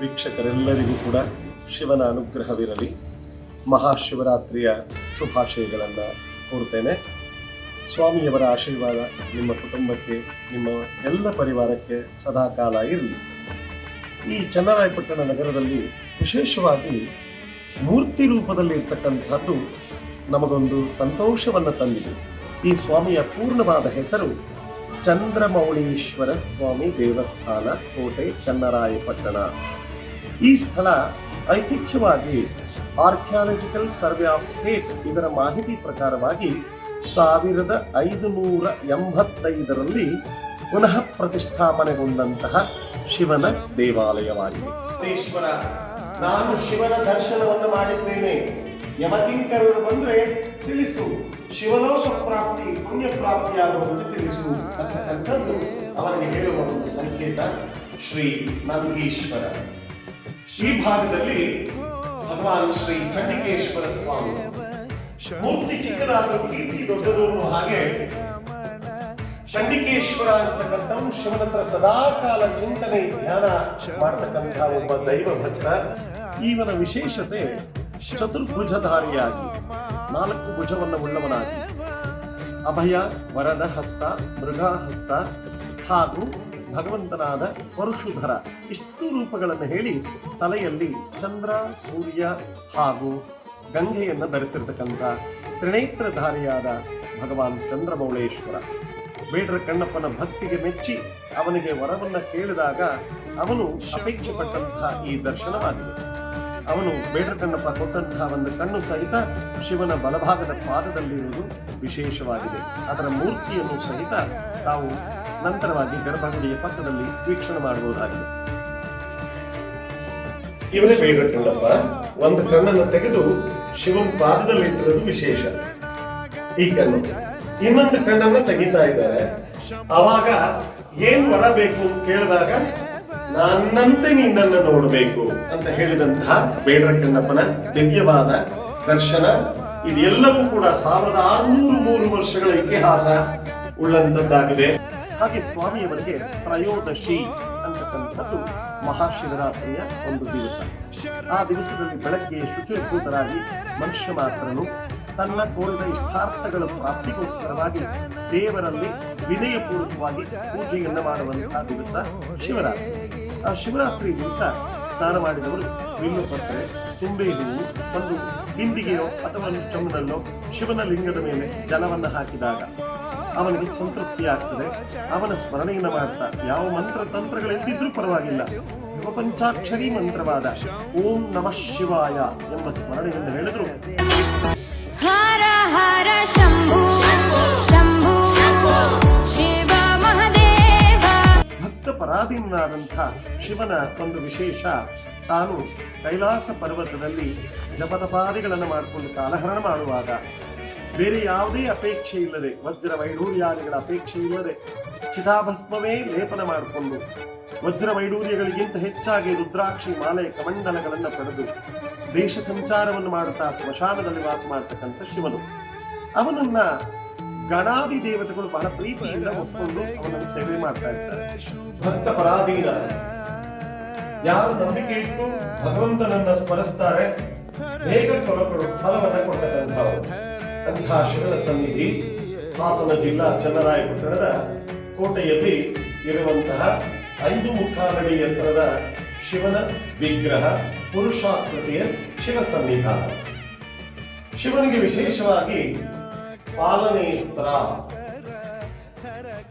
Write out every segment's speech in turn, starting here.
ವೀಕ್ಷಕರೆಲ್ಲರಿಗೂ ಕೂಡ ಶಿವನ ಅನುಗ್ರಹವಿರಲಿ. ಮಹಾಶಿವರಾತ್ರಿಯ ಶುಭಾಶಯಗಳನ್ನು ಕೋರುತ್ತೇನೆ. ಸ್ವಾಮಿಯವರ ಆಶೀರ್ವಾದ ನಿಮ್ಮ ಕುಟುಂಬಕ್ಕೆ, ನಿಮ್ಮ ಎಲ್ಲ ಪರಿವಾರಕ್ಕೆ ಸದಾಕಾಲ ಇರಲಿ. ಈ ಚನ್ನರಾಯಪಟ್ಟಣ ನಗರದಲ್ಲಿ ವಿಶೇಷವಾಗಿ ಮೂರ್ತಿ ರೂಪದಲ್ಲಿ ಇರ್ತಕ್ಕಂಥದ್ದು ನಮಗೊಂದು ಸಂತೋಷವನ್ನು ತಂದಿದೆ. ಈ ಸ್ವಾಮಿಯ ಪೂರ್ಣವಾದ ಹೆಸರು ಚಂದ್ರಮೌಳೀಶ್ವರ ಸ್ವಾಮಿ ದೇವಸ್ಥಾನ, ಕೋಟೆ, ಚನ್ನರಾಯಪಟ್ಟಣ. ಈ ಸ್ಥಳ ಐತಿಹ್ಯವಾಗಿ ಆರ್ಕಿಯಾಲಜಿಕಲ್ ಸರ್ವೆ ಆಫ್ ಸ್ಟೇಟ್ ಇದರ ಮಾಹಿತಿ ಪ್ರಕಾರವಾಗಿ ಸಾವಿರದ ಐದುನೂರ ಎಂಬತ್ತೈದರಲ್ಲಿ ಪುನಃ ಪ್ರತಿಷ್ಠಾಪನೆಗೊಂಡಂತಹ ಶಿವನ ದೇವಾಲಯವಾಗಿದೆ. ನಾನು ಶಿವನ ದರ್ಶನವನ್ನು ಮಾಡಿದ್ದೇನೆ. ಯಮಕಿಂಕರರು ಬಂದ್ರೆ ತಿಳಿಸು, ಶಿವಲೋಕ ಪ್ರಾಪ್ತಿ ಪುಣ್ಯ ಪ್ರಾಪ್ತಿಯಾಗುವಂತೆ ತಿಳಿಸು ಅಂತಕ್ಕಂಥದ್ದು ಅವರಿಗೆ ಹೇಳುವ ಒಂದು ಸಂಕೇತ ಶ್ರೀ ನಂದೀಶ್ವರ. ಈ ಭಾಗದಲ್ಲಿ ಭಗವಾನ್ ಶ್ರೀ ಚಂಡಿಕೇಶ್ವರ ಸ್ವಾಮಿ. ಮೂರ್ತಿ ಚಿಕ್ಕದಾದ ಕೀರ್ತಿ ದೊಡ್ಡದು ಹಾಗೆ ಚಂಡಿಕೇಶ್ವರ ಅಂತಕ್ಕಂಥ ಶಿವನ ಹತ್ರ ಸದಾಕಾಲ ಚಿಂತನೆ, ಧ್ಯಾನ ಮಾಡ್ತಕ್ಕಂತಹ ಒಬ್ಬ ದೈವ ಭಕ್ತ. ಇವನ ವಿಶೇಷತೆ ಚತುರ್ಭುಜಧಾರಿಯಾಗಿ, ನಾಲ್ಕು ಭುಜವನ್ನು ಉಳ್ಳವನಾಗಿ. ಅಭಯ ವರದ ಹಸ್ತ ಮೃಗ ಹಸ್ತ ಹಾಗೂ ಭಗವಂತನಾದ ಪರಶುಧರ ಇಷ್ಟು ರೂಪಗಳನ್ನು ಹೇಳಿ ತಲೆಯಲ್ಲಿ ಚಂದ್ರ, ಸೂರ್ಯ ಹಾಗೂ ಗಂಗೆಯನ್ನು ಧರಿಸಿರ್ತಕ್ಕಂಥ ತ್ರಿನೇತ್ರಧಾರಿಯಾದ ಭಗವಾನ್ ಚಂದ್ರಮೌಳೇಶ್ವರ. ಬೇಡರ ಕಣ್ಣಪ್ಪನ ಭಕ್ತಿಗೆ ಮೆಚ್ಚಿ ಅವನಿಗೆ ವರವನ್ನ ಕೇಳಿದಾಗ ಅವನು ಅಪೇಕ್ಷೆ ಪಟ್ಟಂತಹ ಈ ದರ್ಶನವಾಗಿದೆ. ಅವನು ಬೇಡರ ಕಣ್ಣಪ್ಪ ಕೊಟ್ಟಂತಹ ಒಂದು ಕಣ್ಣು ಸಹಿತ ಶಿವನ ಬಲಭಾಗದ ಪಾದದಲ್ಲಿರುವುದು ವಿಶೇಷವಾಗಿದೆ. ಅದರ ಮೂರ್ತಿಯನ್ನು ಸಹಿತ ತಾವು ನಂತರವಾಗಿ ಗರ್ಭಗುಡಿಯ ಪಕ್ಕದಲ್ಲಿ ವೀಕ್ಷಣೆ ಮಾಡಬಹುದಾಗಿದೆ. ಇವನೇ ಬೇಡಪ್ಪ ಒಂದು ಕಣ್ಣನ್ನು ತೆಗೆದು ಶಿವನ ಪಾದದಲ್ಲಿ ಇಟ್ಟಿರೋದು ವಿಶೇಷ. ಈ ಕಣ್ಣು. ಇನ್ನೊಂದು ಕಣ್ಣನ್ನ ತೆಗಿತಾ ಇದ್ದಾರೆ. ಅವಾಗ ಏನ್ ವರ ಬೇಕು ಅಂತ ಕೇಳಿದಾಗ, ನನ್ನಂತೆ ನಿನ್ನನ್ನು ನೋಡಬೇಕು ಅಂತ ಹೇಳಿದಂತಹ ಬೇಡರ ಕಣ್ಣಪ್ಪನ ದಿವ್ಯವಾದ ದರ್ಶನ. ಇದೆಲ್ಲವೂ ಕೂಡ ಸಾವಿರದ ಆರುನೂರು ಮೂರು ವರ್ಷಗಳ ಇತಿಹಾಸ ಉಳ್ಳಂತದ್ದಾಗಿದೆ. ಹಾಗೆ ಸ್ವಾಮಿಯವರಿಗೆ ತ್ರಯೋದಶಿ ಅಂತಕ್ಕಂಥದ್ದು ಮಹಾಶಿವರಾತ್ರಿಯ ಒಂದು ದಿವಸ. ಆ ದಿವಸದಲ್ಲಿ ಬೆಳಗ್ಗೆ ಶುಚಿರ್ಭೂತರಾಗಿ ಮನುಷ್ಯ ಮಾತ್ರನು ತನ್ನ ಕೋರಿದ ಇಷ್ಟಾರ್ಥಗಳ ಪ್ರಾಪ್ತಿಗೋಸ್ಕರವಾಗಿ ದೇವರಲ್ಲಿ ವಿನಯಪೂರ್ವಕವಾಗಿ ಪೂಜೆಯನ್ನು ಮಾಡುವಂತಹ ದಿವಸ ಶಿವರಾತ್ರಿ. ಆ ಶಿವರಾತ್ರಿ ದಿವಸ ಸ್ನಾನ ಮಾಡಿದವರು ಬಿಲ್ಲು ಪತ್ರೆ ತುಂಬೆ ಹೂವು, ಒಂದು ಹಿಂದಿಗೆಯೋ ಅಥವಾ ಚೊಂಬನಲ್ಲೋ ಶಿವನ ಲಿಂಗದ ಮೇಲೆ ಜಲವನ್ನು ಹಾಕಿದಾಗ. ಅವನಿಗೆ ಸಂತೃಪ್ತಿ ಆಗ್ತದೆ. ಅವನ ಸ್ಮರಣೆಯನ್ನು ಮಾಡ್ತಾ ಯಾವ ಮಂತ್ರ ತಂತ್ರಗಳೆಂದಿದ್ರೂ ಪರವಾಗಿಲ್ಲ. ಪಂಚಾಕ್ಷರಿ ಮಂತ್ರವಾದ ಓಂ ನಮಃ ಶಿವಾಯ ಎಂಬ ಸ್ಮರಣೆಯನ್ನು ಹೇಳಿದ್ರು. ಹರ ಹರ ಶಂಭು ಶಂಭು ಶಿವ ಮಹದೇವ. ಭಕ್ತ ಪರಾಧೀನಾದಂಥ ಶಿವನ ಒಂದು ವಿಶೇಷ ತಾನು ಕೈಲಾಸ ಪರ್ವತದಲ್ಲಿ ಜಪತಪಾದಿಗಳನ್ನು ಮಾಡಿಕೊಂಡು ಕಾಲಹರಣ ಮಾಡುವಾಗ ಬೇರೆ ಯಾವುದೇ ಅಪೇಕ್ಷೆ ಇಲ್ಲದೆ ವಜ್ರ ವೈಡೂರ್ಯಾದಿಗಳ ಅಪೇಕ್ಷೆ ಇಲ್ಲದೆ ಚಿತಾಭಸ್ಮವೇ ಲೇಪನ ಮಾಡಿಕೊಂಡು ವಜ್ರ ವೈಡೂರ್ಯಗಳಿಗಿಂತ ಹೆಚ್ಚಾಗಿ ರುದ್ರಾಕ್ಷಿ, ಮಾಲೆ, ಕಮಂಡಲಗಳನ್ನು ಪಡೆದು ದೇಶ ಸಂಚಾರವನ್ನು ಮಾಡುತ್ತಾ ಸ್ಮಶಾನದಲ್ಲಿ ವಾಸ ಮಾಡತಕ್ಕಂಥ ಶಿವನು. ಅವನನ್ನ ಗಣಾದಿ ದೇವತೆಗಳು ಬಹಳ ಪ್ರೀತಿಯಿಂದ ಒಪ್ಪಿಕೊಂಡು ಅವನನ್ನು ಸೇವೆ ಮಾಡ್ತಾ ಇರ್ತಾರೆ. ಭಕ್ತ ಪರಾಧೀನ, ಯಾರು ನಂಬಿಕೆ ಇಟ್ಟು ಭಗವಂತನನ್ನ ಸ್ಮರಿಸ್ತಾರೆ, ಬೇಗ ಕೊರಕರು ಫಲವನ್ನ ಕೊಡ್ತಕ್ಕಂಥವರು. ಅಂತಹ ಶಿವನ ಸನ್ನಿಧಿ, ಹಾಸನ ಜಿಲ್ಲಾ ಚನ್ನರಾಯಪಟ್ಟಣದ ಕೋಟೆಯಲ್ಲಿ ಇರುವಂತಹ ಐದು ಮುಖಾಲಡಿ ಎತ್ತರದ ಶಿವನ ವಿಗ್ರಹ ಪುರುಷಾಕೃತಿಯ ಶಿವ ಸನ್ನಿಧಾನ ಶಿವನಿಗೆ ವಿಶೇಷವಾಗಿ ಪಾಲನೇತ್ರ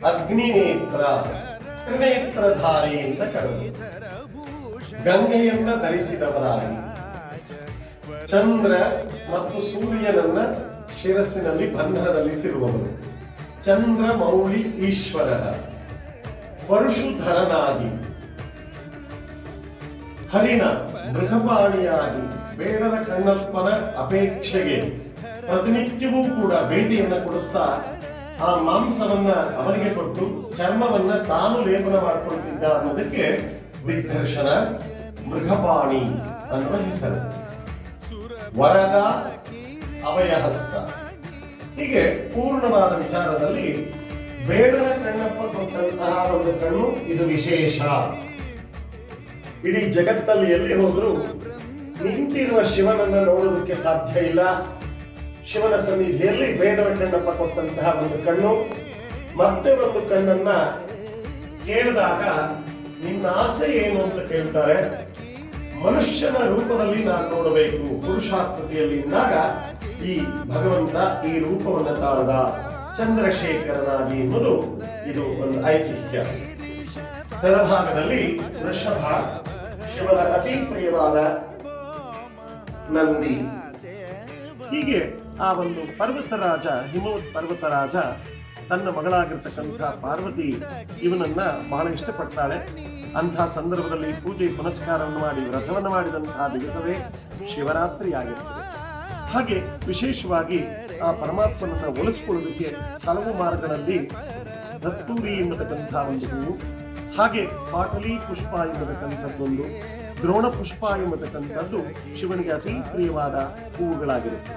ಅಗ್ನಿನೇತ್ರ ತ್ರಿನೇತ್ರಧಾರಿ ಅಂತ ಕರೆದು ಗಂಗೆಯನ್ನ ಧರಿಸಿದವರಾಗಿ. ಚಂದ್ರ ಮತ್ತು ಸೂರ್ಯನನ್ನ ಶಿರಸ್ಸಿನಲ್ಲಿ ಬಂಧನದಲ್ಲಿ ಚಂದ್ರ ಮೌಳಿ ಈಶ್ವರ. ಪರಶುಧರನಾಗಿ. ಹರಿಣ ಮೃಗಪಾಣಿಯಾಗಿ. ಬೇಡರ ಕಣ್ಣಪ್ಪನ ಅಪೇಕ್ಷೆಗೆ. ಪ್ರತಿನಿತ್ಯವೂ ಕೂಡ ಭೇಟಿಯನ್ನ ಕೊಡಿಸ್ತಾ, ಆ ಮಾಂಸವನ್ನ ಅವನಿಗೆ ಕೊಟ್ಟು, ಚರ್ಮವನ್ನ ತಾನು ಲೇಪನ ಮಾಡಿಕೊಳ್ತಿದ್ದ ಅನ್ನೋದಕ್ಕೆ ದಿಗ್ದರ್ಶನ ಮೃಗಪಾಣಿ ಅನ್ನುವ ಹೆಸರು. ವರದ ಅಭಯಹಸ್ತ ಹೀಗೆ ಪೂರ್ಣವಾದ ವಿಚಾರದಲ್ಲಿ ಬೇಡರ ಕಣ್ಣಪ್ಪ ಕೊಟ್ಟಂತಹ ಒಂದು ಕಣ್ಣು, ಇದು ವಿಶೇಷ. ಇಡೀ ಜಗತ್ತಲ್ಲಿ ಎಲ್ಲಿ ಹೋದರೂ ನಿಂತಿರುವ ಶಿವನನ್ನ ನೋಡೋದಕ್ಕೆ ಸಾಧ್ಯ ಇಲ್ಲ. ಶಿವನ ಸನ್ನಿಧಿಯಲ್ಲಿ ಬೇಡರ ಕಣ್ಣಪ್ಪ ಕೊಟ್ಟಂತಹ ಒಂದು ಕಣ್ಣು. ಮತ್ತೆ ಒಂದು ಕಣ್ಣನ್ನ ಕೇಳಿದಾಗ ನಿನ್ನ ಆಸೆ ಏನು ಅಂತ ಕೇಳ್ತಾರೆ. ಮನುಷ್ಯನ ರೂಪದಲ್ಲಿ ನಾನು ನೋಡಬೇಕು. ಪುರುಷಾಕೃತಿಯಲ್ಲಿ ಇದ್ದಾಗ ಈ ಭಗವಂತ ಈ ರೂಪವನ್ನು ತಾಳದ ಚಂದ್ರಶೇಖರನಾಗಿ ಎಂಬುದು ಇದು ಒಂದು ಐತಿಹ್ಯ. ತಳಭಾಗದಲ್ಲಿ ವೃಷಭ, ಶಿವನ ಅತಿ ಪ್ರಿಯವಾದ ನಂದಿ. ಹೀಗೆ ಆ ಒಂದು ಪರ್ವತರಾಜ ಹಿಮವತ್ ಪರ್ವತರಾಜ ತನ್ನ ಮಗಳಾಗಿರ್ತಕ್ಕಂಥ ಪಾರ್ವತಿ ಇವನನ್ನ ಬಹಳ ಇಷ್ಟಪಡ್ತಾಳೆ. ಅಂತಹ ಸಂದರ್ಭದಲ್ಲಿ ಪೂಜೆ ಪುನಸ್ಕಾರವನ್ನು ಮಾಡಿ ವ್ರತವನ್ನು ಮಾಡಿದಂತಹ ದಿವಸವೇ ಶಿವರಾತ್ರಿ ಆಗಿರ್ತದೆ ಹಾಗೆ ವಿಶೇಷವಾಗಿ ಆ ಪರಮಾತ್ಮನನ್ನ ಒಲಿಸ್ಕೊಳ್ಳೋದಕ್ಕೆ ಹಲವು ಮಾರ್ಗಗಳಲ್ಲಿ ದತ್ತೂರಿ ಎಂಬತಕ್ಕಂಥ ಒಂದು ಹೂವು, ಹಾಗೆ ಪಾಟಲಿ ಪುಷ್ಪ ಎಂಬತಕ್ಕಂಥದ್ದೊಂದು ದ್ರೋಣ ಪುಷ್ಪ ಎಂಬತಕ್ಕಂಥದ್ದು ಶಿವನಿಗೆ ಅತಿ ಪ್ರಿಯವಾದ ಹೂವುಗಳಾಗಿರುತ್ತೆ.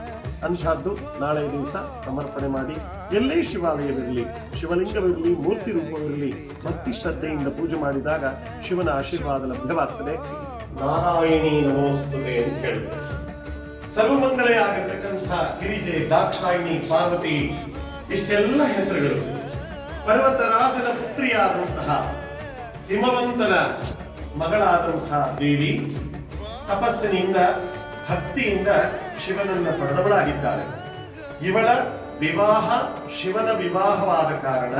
ಅಂಥದ್ದು ನಾಳೆ ದಿವಸ ಸಮರ್ಪಣೆ ಮಾಡಿ, ಎಲ್ಲೇ ಶಿವಾಲಯವಿರಲಿ, ಶಿವಲಿಂಗವಿರಲಿ, ಮೂರ್ತಿ ರೂಪವಿರಲಿ, ಭಕ್ತಿ ಶ್ರದ್ಧೆಯಿಂದ ಪೂಜೆ ಮಾಡಿದಾಗ ಶಿವನ ಆಶೀರ್ವಾದ ಲಭ್ಯವಾಗ್ತದೆ. ನಾರಾಯಣಿ ನಮೋಸ್ತುತೆ ಅಂತ ಹೇಳಿದೆ ಸರ್ವಮಂಗಳೆ ಆಗಿರ್ತಕ್ಕಂಥ ಗಿರಿಜೆ, ದಾಕ್ಷಾಯಿಣಿ, ಪಾರ್ವತಿ, ಇಷ್ಟೆಲ್ಲ ಹೆಸರುಗಳು. ಪರ್ವತರಾಜನ ಪುತ್ರಿಯಾದಂತಹ ಹಿಮವಂತನ ಮಗಳಾದಂತಹ ದೇವಿ, ತಪಸ್ಸಿನಿಂದ, ಭಕ್ತಿಯಿಂದ ಶಿವನನ್ನ ಪಡೆದವಳಾಗಿದ್ದಾಳೆ. ಇವಳ ವಿವಾಹ ಶಿವನ ವಿವಾಹವಾದ ಕಾರಣ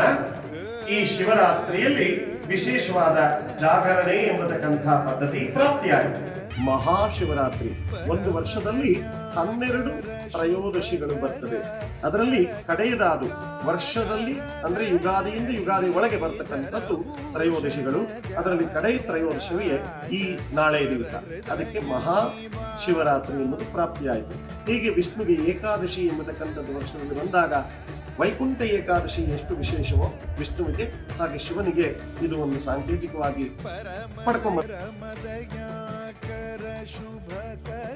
ಈ ಶಿವರಾತ್ರಿಯಲ್ಲಿ ವಿಶೇಷವಾದ ಜಾಗರಣೆ ಎಂಬತಕ್ಕಂಥ ಪದ್ಧತಿ ಪ್ರಾಪ್ತಿಯಾಯಿತು ಮಹಾಶಿವರಾತ್ರಿ. ಒಂದು ವರ್ಷದಲ್ಲಿ ಹನ್ನೆರಡು ತ್ರಯೋದಶಿಗಳು ಬರ್ತದೆ ಅದರಲ್ಲಿ ಕಡೆಯದಾದು ವರ್ಷದಲ್ಲಿ, ಅಂದ್ರೆ ಯುಗಾದಿಯಿಂದ ಯುಗಾದಿ ಒಳಗೆ ಬರ್ತಕ್ಕಂಥದ್ದು ತ್ರಯೋದಶಿಗಳು. ಅದರಲ್ಲಿ ಕಡೆಯ ತ್ರಯೋದಶಿಯೇ ಈ ನಾಳೆ ದಿವಸ. ಅದಕ್ಕೆ ಮಹಾ ಶಿವರಾತ್ರಿ ಎಂಬುದು ಪ್ರಾಪ್ತಿಯಾಯಿತು. ಹೀಗೆ ವಿಷ್ಣುವಿಗೆ ಏಕಾದಶಿ ಎಂಬತಕ್ಕಂಥದ್ದು ವರ್ಷದಲ್ಲಿ ಬಂದಾಗ ವೈಕುಂಠ ಏಕಾದಶಿ ಎಷ್ಟು ವಿಶೇಷವೋ ವಿಷ್ಣುವಿಗೆ, ಹಾಗೆ ಶಿವನಿಗೆ ಇದು ಒಂದು ಸಾಂಕೇತಿಕವಾಗಿ ಪಡ್ಕೊಂಬ